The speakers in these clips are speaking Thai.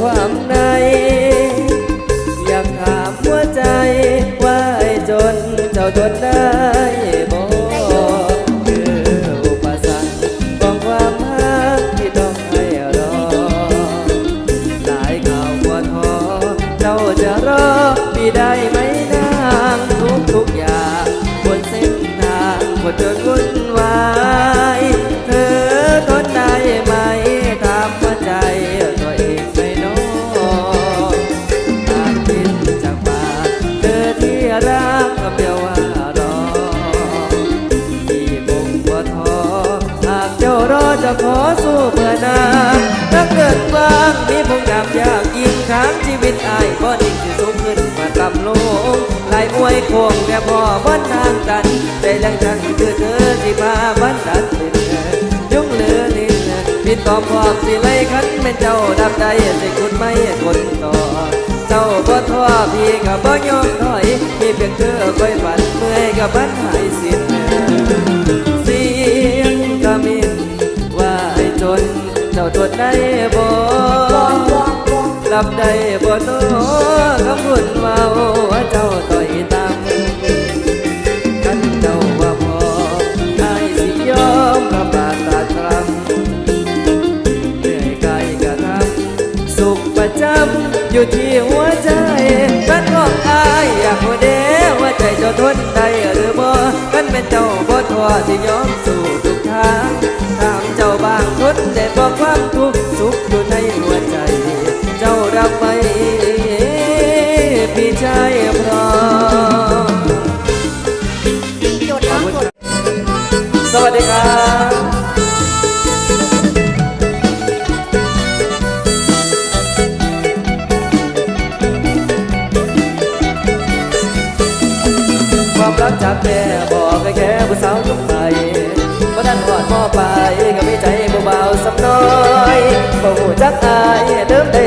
ความใน อยากถามหัวใจว่าไอ้จนเจ้าจนได้บ่คืออุปสรรคของความรักที่ต้องให้รอ หลายข่าวว่าท้อเจ้าจะรอพี่ได้ไหม นาถ้าเกิดว่างมีพงดำยากยิงค้างชีวิตอายก็ดิ่งที่สูงขึ้นมาต่ำลงลายมวยโค้งแต่พอบ้านทางตันแต่ยังฉันคือเธอที่พาบ้านดัดเป็นยุ่งเหลือนิดผิดตอบความสิไลขันเป็นเจ้าดับใจสิคุณไม่คนต่อเจ้าบ่ท้อพี่ก็บ่ยอมถอยพี่เพียงเธอคอยฝันเมื่อยกับบ้านหายสิ้น เจ้าทนได้บ่รับได้บ่โนคำพูดเมาว่าเจ้าต่อยตามกันเจ้าว่าพอไอ้สิยอมรับบาดตาตรำเหนื่อยกายกระทำสุขประจำอยู่ที่หัวใจกันของอายอยากหัวเด้ว่าใจเจ้าทนได้หรือบ่กันเป็นเจ้าบ่ท้อที่ย รับไหมพี่ชายพร้อมสวัสดีครับความรักจากแม่บอกให้แค่ผู้สาวยุคใหม่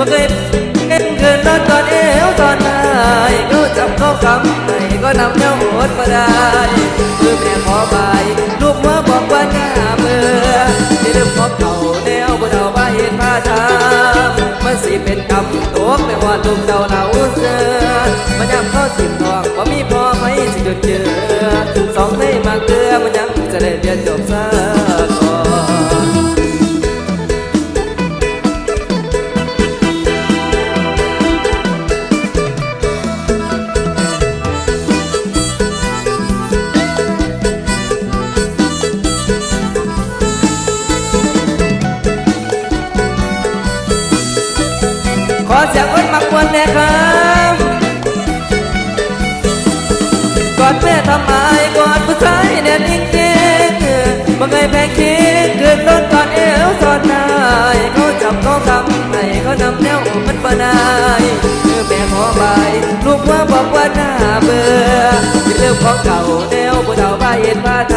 มาเคยเก่งเกินรถก่อนเอวตอนนายก็จับเข้าคำไหนก็นำแนวโหดมาได้คือแม่ขอบายลูกมาบอกว่าหน้าเบื่อที่ลืมของเก่าแนวบนเอามาเห็นมาทำมันสิเป็นกรรมตัวไม่ว่าลูกเจ้าเหล่าเสือมันยังเข้าสิบทองว่ามีพอไหมสิหยุดเจอสองในมาเกลือมันยังจะได้เรียนจบซะ ขอเสียงคนมักวนแน่ครับกอดแม่ทำไมกอดผู้ชายแน่นจริงๆบ่เคยแพงคิดคือต้นกอดเอวสอดนายเขาจับเขาคำให้เขานำแนวมันบ่นายคือแม่ขอใบลูกว่าบอกว่าหน้าเบื่อเป็นเรื่องของเก่าแนวผู้เฒ่าบ้าเห็นบ้าท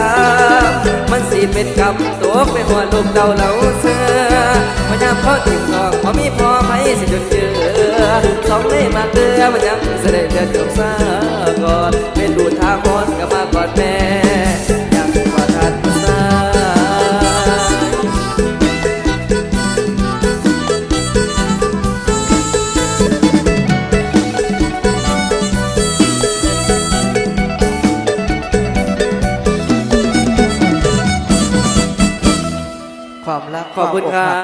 ำมันสิเป็นกรรมตกไปหัวลูกเตาเหล่าเสือ พยายามเขาติดทองพอมีพอไหมสิจนเจอสองเลยมาเกลือมันยังเสด็จเดือดจบซาก่อนเป็นดูทางมอนก็มาก่อดแม่ยังกว่าทันสายความรักขอบคุณครับ